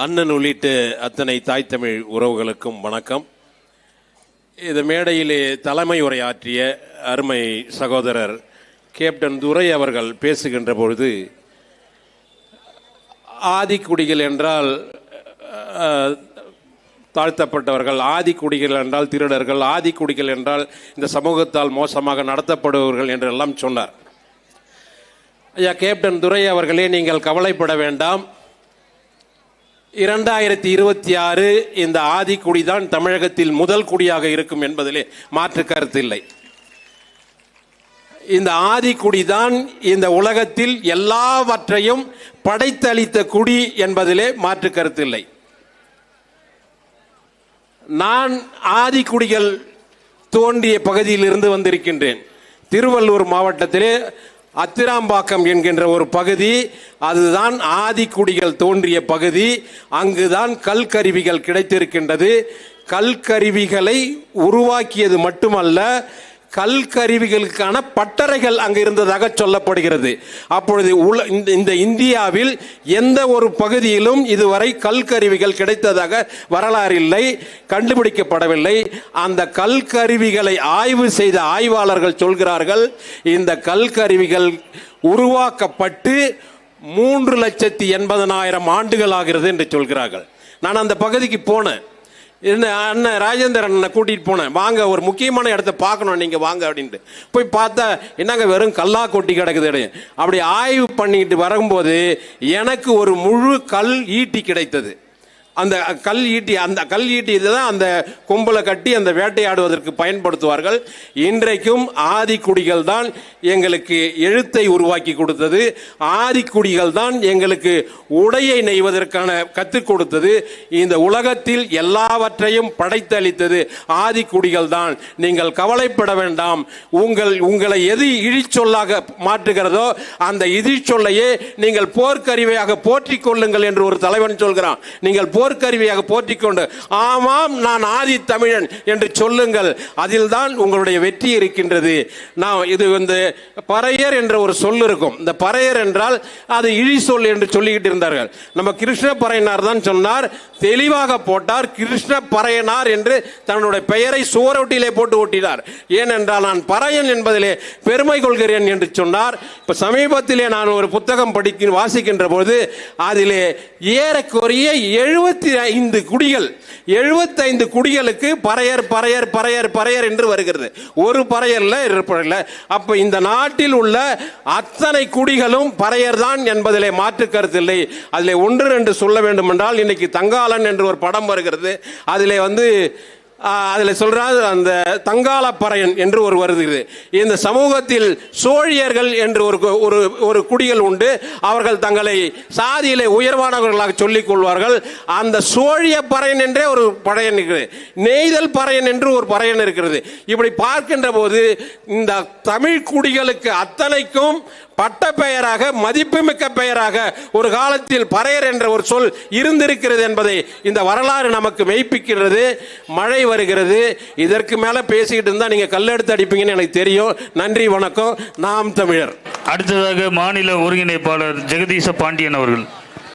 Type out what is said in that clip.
அண்ணன் உள்ளிட்ட அத்தனை தாய் தமிழ் உறவுகளுக்கும் வணக்கம். இது மேடையிலே தலைமை உரையாற்றிய அருமை சகோதரர் கேப்டன் துரை அவர்கள் பேசுகின்ற பொழுது ஆதிக்குடிகள் என்றால் தாழ்த்தப்பட்டவர்கள் ஆதிக்குடிகள் என்றால் திருடர்கள் ஆதிக்குடிகள் என்றால் இந்த சமூகத்தால் மோசமாக நடத்தப்படுபவர்கள் என்றெல்லாம் சொன்னார். ஐயா கேப்டன் துரை அவர்களே நீங்கள் கவலைப்பட வேண்டாம். இரண்டாயிரத்தி இருபத்தி ஆறு இந்த ஆதிக்குடி தான் தமிழகத்தில் முதல் குடியாக இருக்கும் என்பதிலே மாற்று கருத்து இல்லை. இந்த ஆதிக்குடி தான் இந்த உலகத்தில் எல்லாவற்றையும் படைத்தளித்த குடி என்பதிலே மாற்று கருத்து இல்லை. நான் ஆதிக்குடிகள் தோன்றிய பகுதியில் இருந்து வந்திருக்கின்றேன். திருவள்ளூர் மாவட்டத்திலே அத்திராம்பாக்கம் என்கின்ற ஒரு பகுதி அதுதான் ஆதிக்குடிகள் தோன்றிய பகுதி. அங்குதான் கல்கருவிகள் கிடைத்திருக்கின்றது. கல்கருவிகளை உருவாக்கியது மட்டுமல்ல கல்கருவிகளுக்கான பட்டறைகள் அங்கு இருந்ததாக சொல்லப்படுகிறது. அப்பொழுது உல- இந்த- இந்த இந்தியாவில் எந்த ஒரு பகுதியிலும் இதுவரை கல்கருவிகள் கிடைத்ததாக வரலாறு இல்லை கண்டுபிடிக்கப்படவில்லை. அந்த கல்கருவிகளை ஆய்வு செய்த ஆய்வாளர்கள் சொல்கிறார்கள் இந்த கல்கருவிகள் உருவாக்கப்பட்டு மூன்று லட்சத்தி எண்பதனாயிரம் ஆண்டுகள் ஆகிறது என்று சொல்கிறார்கள். நான் அந்த பகுதிக்கு போனேன். என்ன அண்ணன் ராஜேந்திரன் அண்ணனை கூட்டிட்டு போனேன். வாங்க ஒரு முக்கியமான இடத்த பார்க்கணும் நீங்க வாங்க அப்படின்ட்டு. போய் பார்த்தா என்னங்க வெறும் கல்லா கொட்டி கிடக்குது அப்படி ஆய்வு பண்ணிக்கிட்டு வரும்போது எனக்கு ஒரு முழு கல் ஈட்டி கிடைத்தது. அந்த கல் ஈட்டி அந்த கல் ஈட்டி தான் அந்த கும்பலை கட்டி அந்த வேட்டையாடுவதற்கு பயன்படுத்துவார்கள். இன்றைக்கும் ஆதிக்குடிகள் தான் எங்களுக்கு எழுத்தை உருவாக்கி கொடுத்தது. ஆதிக்குடிகள் தான் எங்களுக்கு உடையை நெய்வதற்கான கற்றுக் கொடுத்தது. இந்த உலகத்தில் எல்லாவற்றையும் படைத்தளித்தது ஆதிக்குடிகள் தான். நீங்கள் கவலைப்பட வேண்டாம். உங்கள் உங்களை எது இழிச்சொல்லாக மாற்றுகிறதோ அந்த இழிச்சொல்லையே நீங்கள் போர்க்கருவியாக போற்றிக் கொள்ளுங்கள் என்று ஒரு தலைவன் சொல்கிறான். நீங்கள் போர்க்கருவியாக போற்றிக்கொண்டு ஆமாம் நான் ஆதி தமிழன் என்று சொல்லுங்கள் அதில்தான் உங்களுடைய வெற்றி இருக்கின்றது. நான் இது வந்து பறையர் என்ற ஒரு சொல் இருக்கும். இந்த பறையர் என்றால் அது இழி சொல் என்று சொல்லிக்கிட்டு இருந்தார்கள். நம்ம கிருஷ்ண பறையனார் தான் சொன்னார் தெளிவாக போட்டார் கிருஷ்ண பறையனார் என்று தன்னுடைய பெயரை சுவரொட்டியிலே போட்டு ஓட்டினார் ஏனென்றால் நான் பறையன் என்பதிலே பெருமை கொள்கிறேன் என்று சொன்னார். இப்போ சமீபத்திலே நான் ஒரு புத்தகம் படிக்க வாசிக்கின்ற போது அதிலே ஏறக்குறைய எழுபது எழுபத்தி ஐந்து குடிகள் எழுபத்தைந்து குடிகளுக்கு பறையர் பறையர் பறையர் பறையர் என்று வருகிறது. ஒரு பறையரில் இருப்பதில்லை அப்போ இந்த நாட்டில் உள்ள அத்தனை குடிகளும் பறையர் தான் என்பதிலே மாற்று கருத்தில்லை அதில் ஒன்று ரெண்டு சொல்ல வேண்டும் என்றால் இன்னைக்கு தங்காளன் என்று ஒரு படம் வருகிறது. அதில் வந்து அதில் சொல்கிறார் அந்த தங்கால பறையன் என்று ஒரு வருகிறது. இந்த சமூகத்தில் சோழியர்கள் என்று ஒரு ஒரு ஒரு குடிகள் உண்டு. அவர்கள் தங்களை சாதியிலே உயர்வானவர்களாக சொல்லிக் கொள்வார்கள். அந்த சோழிய பறையன் என்றே ஒரு பறையன் இருக்கிறது. நெய்தல் பறையன் என்று ஒரு பறையன் இருக்கிறது. இப்படி பார்க்கின்ற போது இந்த தமிழ் குடிகளுக்கு அத்தனைக்கும் பட்ட பெயராக மதிப்புமிக்க பெயராக ஒரு காலத்தில் பறையர் என்ற ஒரு சொல் இருந்திருக்கிறது என்பதை இந்த வரலாறு நமக்கு மெய்ப்பிக்கிறது. மழை வருகிறது. இதற்கு மேலே பேசிக்கிட்டு இருந்தால் நீங்கள் கல்லெடுத்து அடிப்பீங்கன்னு எனக்கு தெரியும். நன்றி வணக்கம். நாம் தமிழர். அடுத்ததாக மாநில ஒருங்கிணைப்பாளர் ஜெகதீச பாண்டியன் அவர்கள்.